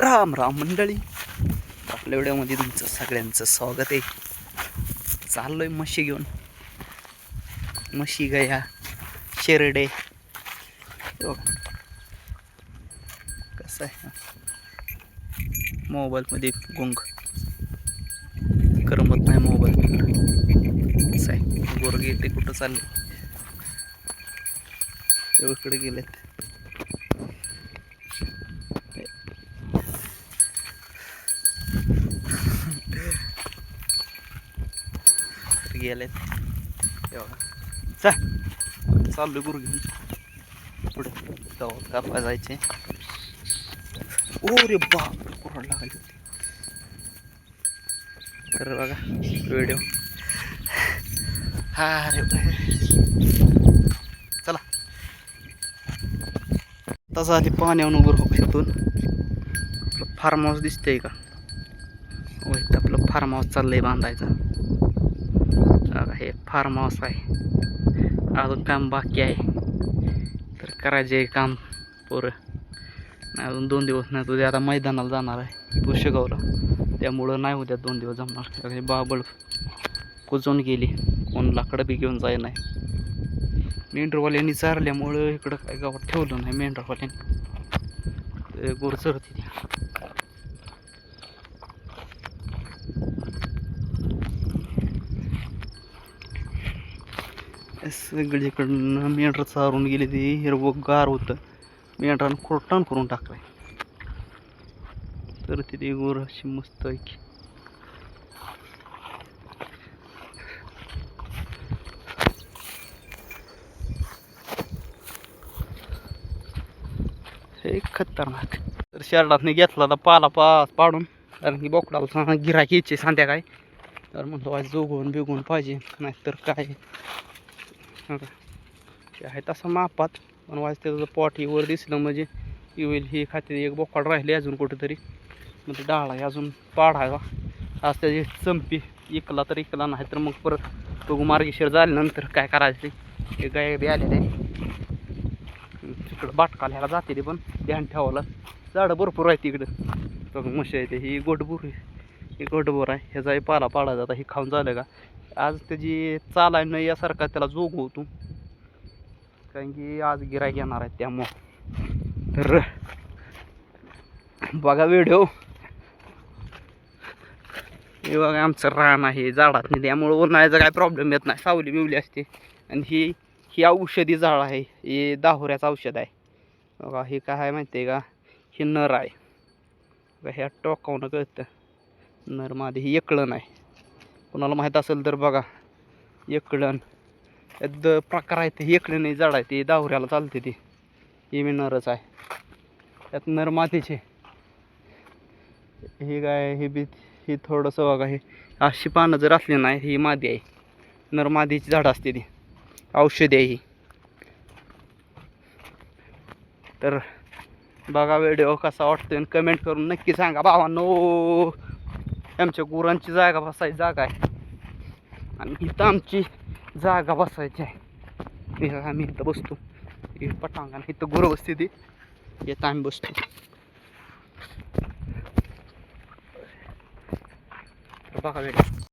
राम राम मंडळी. आपल्या व्हिडिओमध्ये तुमचं सगळ्यांचं स्वागत आहे. चाललोय म्हशी घेऊन. म्हशी गया शेरडे. कसं आहे? मोबाईलमध्ये गुंग. करमत नाही मोबाईल कसं आहे? गोरगेटे कुठं चालले एवढकडे गेलेत. गेलेत. हे. बघा चा चाललो गुरु घेऊन पुढे. जाऊ कापा जायचे. ओ रे बाप कुरड लागली होती. तर बघा व्हिडिओ हा रे चला. तसा आधी पाण्यावर उभं राहू आपलं फार्म हाऊस दिसतंय का? होय आपलं फार्म हाऊस चाललंय बांधायचं. हे फार्म हाऊस आहे अजून काम बाकी आहे तर करायचे आहे काम पोरं अजून दोन दिवस नाही तुझ्या आता मैदानाला जाणार आहे पुष्यगावला त्यामुळं नाही उद्या दोन दिवस जमणार हे बाबळ कुजून गेली कोण लाकडं बी घेऊन जाय नाही मेंढरवाल्यांनी चारल्यामुळं इकडं काय गावात ठेवलं नाही मेंढरवाल्यांनी गोरचर होती सगळीकडनं मेंढर चारून गेले ते हिरवं गार होतं. मेंढरानं खोटान करून टाकलंय. तर तिथे गोर अशी मस्त आहे. हे खतरनाक. तर शर्टातने घेतला तर पाला पास पाडून. कारण की बोकडाला गिराक यायचे संध्याकाळी. तर म्हणतो आज जोगवून बिगवून पाहिजे नाहीतर काय? ते आहे तसं मापात पण वाज त्याचं पॉट ही वर दिसलं म्हणजे येईल ही खाते एक बोकाड राहिली अजून कुठेतरी. मग ते डाळ आहे अजून पाडायला आज त्याची चंपी इकला तर इकला नाही तर मग परत बघू मार्गेश्वर झाल्यानंतर काय करायचं ते. हे गाय बी आलेले तिकडं बाटकाल्याला जाते ते पण. ध्यान ठेवायला. झाडं भरपूर आहेत तिकडं बघ म्हशी आहे ते ही आहे. हे गोटबोर आहे. ह्याचाही पाला पाडायचा आता हे खाऊन झालं का? आज त्याची चाल आहे न यासारखा त्याला जोग होतो. कारण की आज गिरायक येणार आहेत त्यामुळं. तर बघा व्हिडिओ हे बघा आमचं रान आहे झाडात नाही त्यामुळं उन्हाळ्याचा काय प्रॉब्लेम येत नाही. सावली बिवली असते. आणि ही ही औषधी झाड आहे. हे दाहोऱ्याचं औषध आहे. बघा हे काय आहे माहिती आहे का? हे नर आहे. बघा ह्या टोकावनं कळतं. नरमादी ही एकळण आहे. कोणाला माहीत असेल तर बघा एकळण. द प्रकार आहे ते एकळण नाही झाड आहे ते दावऱ्याला चालते ती. हे मी नरच आहे. त्यात नरमातीचे हे काय हे बी हे थोडंसं बघा हे अशी पानं जर असली नाही ही मादी आहे. नरमादीची झाडं असते ती. औषधी आहे ही. तर बघा व्हिडिओ कसा वाटतोय आणि कमेंट करून नक्की सांगा. भावांनो! आमच्या गुरांची जागा बसायची जागा आहे. आणि इथं आमची जागा बसायची आहे. आम्ही इथं बसतो. पटांगण इथं गुरं बसते ती. येतं आम्ही बसतो. बघा व्हिडिओ